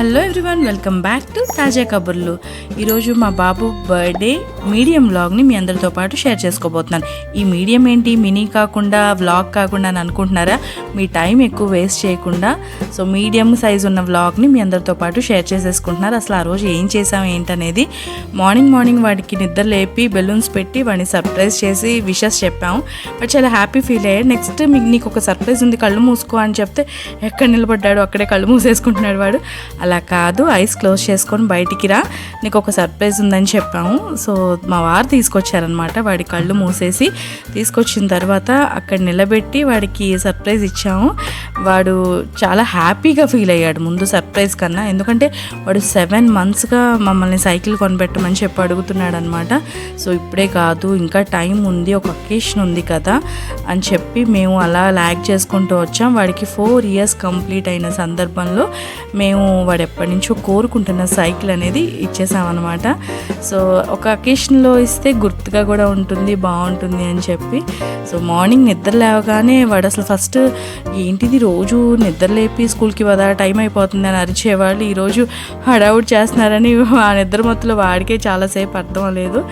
Hello everyone welcome back to Taaza Kaburlu ఈరోజు మా బాబు birthday medium వ్లాగ్ని మీ అందరితో పాటు షేర్ చేసుకోబోతున్నాను. ఈ మీడియం ఏంటి? మినీ కాకుండా వ్లాగ్ కాకుండా అని అనుకుంటున్నారా? మీ టైం ఎక్కువ వేస్ట్ చేయకుండా సో మీడియం సైజ్ ఉన్న వ్లాగ్ని మీ అందరితో పాటు షేర్ చేసేసుకుంటున్నారు. అసలు ఆ రోజు ఏం చేసాం ఏంటనేది మార్నింగ్ మార్నింగ్ వాడికి నిద్ర లేపి బెలూన్స్ పెట్టి వాడిని సర్ప్రైజ్ చేసి విషెస్ చెప్పాము బట్ చాలా హ్యాపీ ఫీల్ అయ్యాడు. నెక్స్ట్ మీకు నీకు ఒక సర్ప్రైజ్ ఉంది కళ్ళు మూసుకో అని చెప్తే ఎక్కడ నిలబడ్డాడు? అక్కడే కళ్ళు మూసేసుకుంటున్నాడు వాడు. అలా కాదు ఐస్ క్లోజ్ చేసుకొని బయటికి రా. నీకు ఒక సర్ప్రైజ్ ఉందని చెప్పాము. సో మా వారు తీసుకొచ్చారనమాట వాడి కళ్ళు మూసేసి తీసుకొచ్చిన తర్వాత అక్కడ నిలబెట్టి వాడికి సర్ప్రైజ్ ఇచ్చాము. వాడు చాలా హ్యాపీగా ఫీల్ అయ్యాడు ముందు సర్ప్రైజ్ కన్నా. ఎందుకంటే వాడు సెవెన్ మంత్స్గా మమ్మల్ని సైకిల్ కొనిపెట్టమని చెప్పి అడుగుతున్నాడు అనమాట సో ఇప్పుడే కాదు ఇంకా టైం ఉంది ఒక అకేషన్ ఉంది కదా అని చెప్పి మేము అలా ల్యాగ్ చేసుకుంటూ వచ్చాం. వాడికి ఫోర్ ఇయర్స్ కంప్లీట్ అయిన సందర్భంలో మేము వాడు ఎప్పటి నుంచో కోరుకుంటున్న సైకిల్ అనేది చేసామన్నమాట. సో ఒక అకేషన్లో ఇస్తే గుర్తుగా కూడా ఉంటుంది బాగుంటుంది అని చెప్పి. సో మార్నింగ్ నిద్ర లేవగానే వాడు అసలు ఫస్ట్ ఏంటిది రోజు నిద్ర లేపి స్కూల్కి వదా టైం అయిపోతుంది అని అరిచేవాళ్ళు. ఈరోజు హడావుడ్ చేస్తున్నారని ఆ నిద్ర మొత్తంలో వాడికే చాలాసేపు అర్థం లేదు.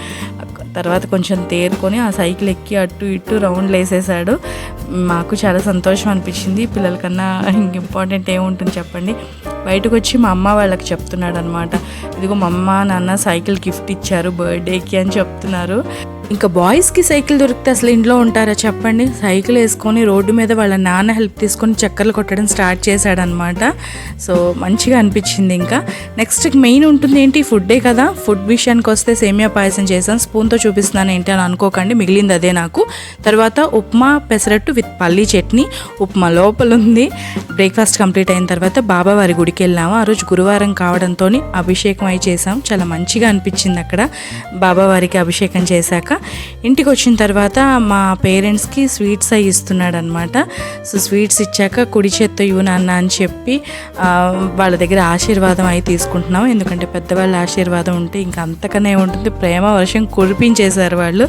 తర్వాత కొంచెం తేరుకొని ఆ సైకిల్ ఎక్కి అటు ఇటు రౌండ్లు వేసేసాడు. మాకు చాలా సంతోషం అనిపించింది. పిల్లలకన్నా ఇంపార్టెంట్ ఏముంటుంది చెప్పండి. బయటకు వచ్చి మా అమ్మ వాళ్ళకి చెప్తున్నాడు అనమాట ఇదిగో మా అమ్మ నాన్న సైకిల్ గిఫ్ట్ ఇచ్చారు బర్త్డేకి అని చెప్తున్నారు. ఇంకా బాయ్స్కి సైకిల్ దొరికితే అసలు ఇంట్లో ఉంటారా చెప్పండి. సైకిల్ వేసుకొని రోడ్డు మీద వాళ్ళ నాన్న హెల్ప్ తీసుకొని చక్కర్లు కొట్టడం స్టార్ట్ చేశాడనమాట సో మంచిగా అనిపించింది ఇంకా. నెక్స్ట్ మెయిన్ ఉంటుంది ఏంటి? ఫుడ్డే కదా. ఫుడ్ విషయానికి వస్తే సేమియా పాయసం చేశాను. స్పూన్తో చూపిస్తున్నాను ఏంటి అని అనుకోకండి. మిగిలింది అదే నాకు. తర్వాత ఉప్మా పెసరట్టు విత్ పల్లీ చట్నీ. ఉప్మా లోపల ఉంది. బ్రేక్ఫాస్ట్ కంప్లీట్ అయిన తర్వాత బాబావారి గుడికి వెళ్ళాము. ఆ రోజు గురువారం కావడంతో అభిషేకం అయి చేసాం చాలా మంచిగా అనిపించింది అక్కడ. బాబావారికి అభిషేకం చేశాక ఇంటికి వచ్చిన తర్వాత మా పేరెంట్స్కి స్వీట్స్ అవి ఇస్తున్నాడు అనమాట సో స్వీట్స్ ఇచ్చాక కుడి చేత్తో ఇవ్వు నాన్న అని చెప్పి వాళ్ళ దగ్గర ఆశీర్వాదం అయి తీసుకుంటున్నాం. ఎందుకంటే పెద్దవాళ్ళ ఆశీర్వాదం ఉంటే ఇంకా అంతకనే ఉంటుంది. ప్రేమ వర్షం కురిపించేశారు వాళ్ళు.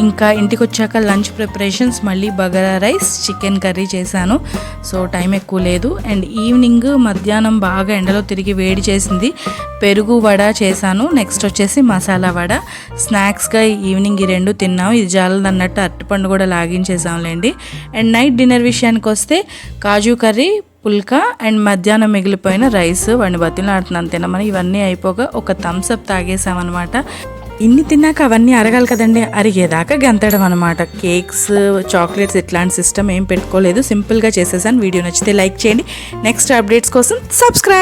ఇంకా ఇంటికి వచ్చాక లంచ్ ప్రిపరేషన్స్ మళ్ళీ బగారా రైస్ చికెన్ కర్రీ చేశాను. సో టైం ఎక్కువ లేదు. అండ్ ఈవినింగ్ మధ్యాహ్నం బాగా ఎండలో తిరిగి వేడి చేసింది. పెరుగు వడ చేశాను. నెక్స్ట్ వచ్చేసి మసాలా వడ. స్నాక్స్గా ఈవినింగ్ ఈ రెండు తిన్నాం. ఇది జాలదన్నట్టు అరటిపండు కూడా లాగించేసాంలేండి అండ్ నైట్ డిన్నర్ విషయానికి వస్తే కాజు కర్రీ పుల్కా అండ్ మధ్యాహ్నం మిగిలిపోయిన రైస్. వాడిని బతిలాడుతున్నాను తినమని. ఇవన్నీ అయిపోగా ఒక థమ్స్అప్ తాగేసామన్నమాట ఇన్ని తిన్నాక అవన్నీ అరగాలి కదండి. అరిగేదాకా గంతడం అనమాట కేక్స్ చాక్లెట్స్ ఇట్లాంటి సిస్టమ్ ఏం పెట్టుకోలేదు. సింపుల్గా చేసేసాను. వీడియో నచ్చితే లైక్ చేయండి. నెక్స్ట్ అప్డేట్స్ కోసం సబ్స్క్రైబ్.